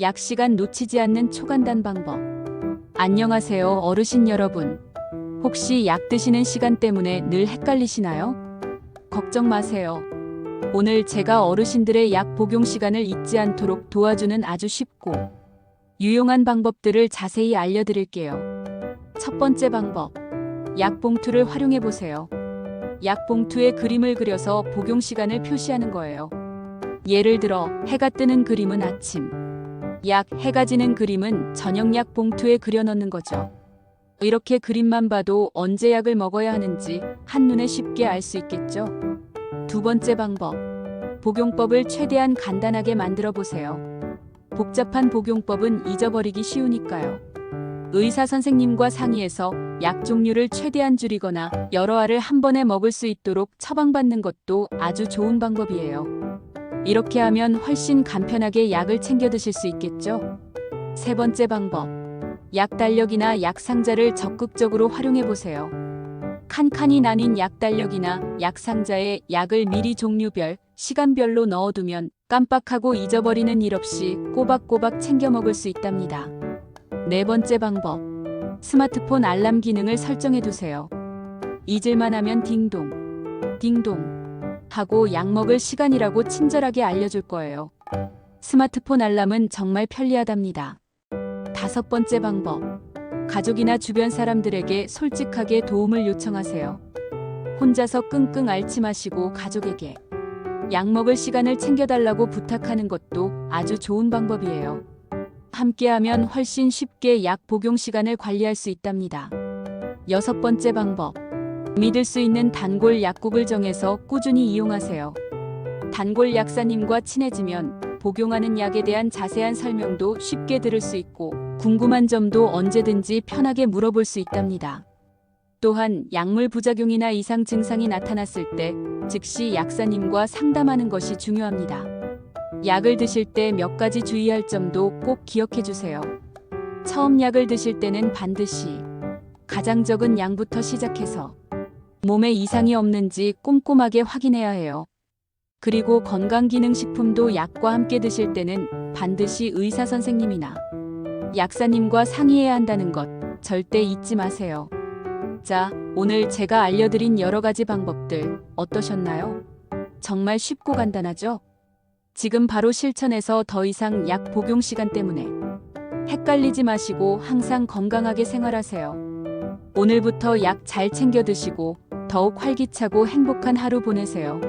약 시간 놓치지 않는 초간단 방법. 안녕하세요, 어르신 여러분. 혹시 약 드시는 시간 때문에 늘 헷갈리시나요? 걱정 마세요. 오늘 제가 어르신들의 약 복용 시간을 잊지 않도록 도와주는 아주 쉽고 유용한 방법들을 자세히 알려드릴게요. 첫 번째 방법. 약 봉투를 활용해 보세요. 약 봉투에 그림을 그려서 복용 시간을 표시하는 거예요. 예를 들어 해가 뜨는 그림은 아침, 약 해가 지는 그림은 저녁 약 봉투에 그려 넣는 거죠. 이렇게 그림만 봐도 언제 약을 먹어야 하는지 한눈에 쉽게 알 수 있겠죠. 두 번째 방법. 복용법을 최대한 간단하게 만들어 보세요. 복잡한 복용법은 잊어버리기 쉬우니까요. 의사 선생님과 상의해서 약 종류를 최대한 줄이거나 여러 알을 한 번에 먹을 수 있도록 처방받는 것도 아주 좋은 방법이에요. 이렇게 하면 훨씬 간편하게 약을 챙겨 드실 수 있겠죠? 세 번째 방법. 약 달력이나 약 상자를 적극적으로 활용해 보세요. 칸칸이 나뉜 약 달력이나 약 상자에 약을 미리 종류별, 시간별로 넣어두면 깜빡하고 잊어버리는 일 없이 꼬박꼬박 챙겨 먹을 수 있답니다. 네 번째 방법. 스마트폰 알람 기능을 설정해 두세요. 잊을만 하면 딩동, 딩동 하고 약 먹을 시간이라고 친절하게 알려줄 거예요. 스마트폰 알람은 정말 편리하답니다. 다섯 번째 방법. 가족이나 주변 사람들에게 솔직하게 도움을 요청하세요. 혼자서 끙끙 앓지 마시고 가족에게 약 먹을 시간을 챙겨달라고 부탁하는 것도 아주 좋은 방법이에요. 함께하면 훨씬 쉽게 약 복용 시간을 관리할 수 있답니다. 여섯 번째 방법. 믿을 수 있는 단골 약국을 정해서 꾸준히 이용하세요. 단골 약사님과 친해지면 복용하는 약에 대한 자세한 설명도 쉽게 들을 수 있고 궁금한 점도 언제든지 편하게 물어볼 수 있답니다. 또한 약물 부작용이나 이상 증상이 나타났을 때 즉시 약사님과 상담하는 것이 중요합니다. 약을 드실 때 몇 가지 주의할 점도 꼭 기억해 주세요. 처음 약을 드실 때는 반드시 가장 적은 양부터 시작해서 몸에 이상이 없는지 꼼꼼하게 확인해야 해요. 그리고 건강기능식품도 약과 함께 드실 때는 반드시 의사 선생님이나 약사님과 상의해야 한다는 것 절대 잊지 마세요. 자, 오늘 제가 알려드린 여러 가지 방법들 어떠셨나요? 정말 쉽고 간단하죠? 지금 바로 실천해서 더 이상 약 복용 시간 때문에 헷갈리지 마시고 항상 건강하게 생활하세요. 오늘부터 약 잘 챙겨 드시고 더욱 활기차고 행복한 하루 보내세요.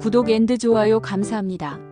구독 앤드 좋아요 감사합니다.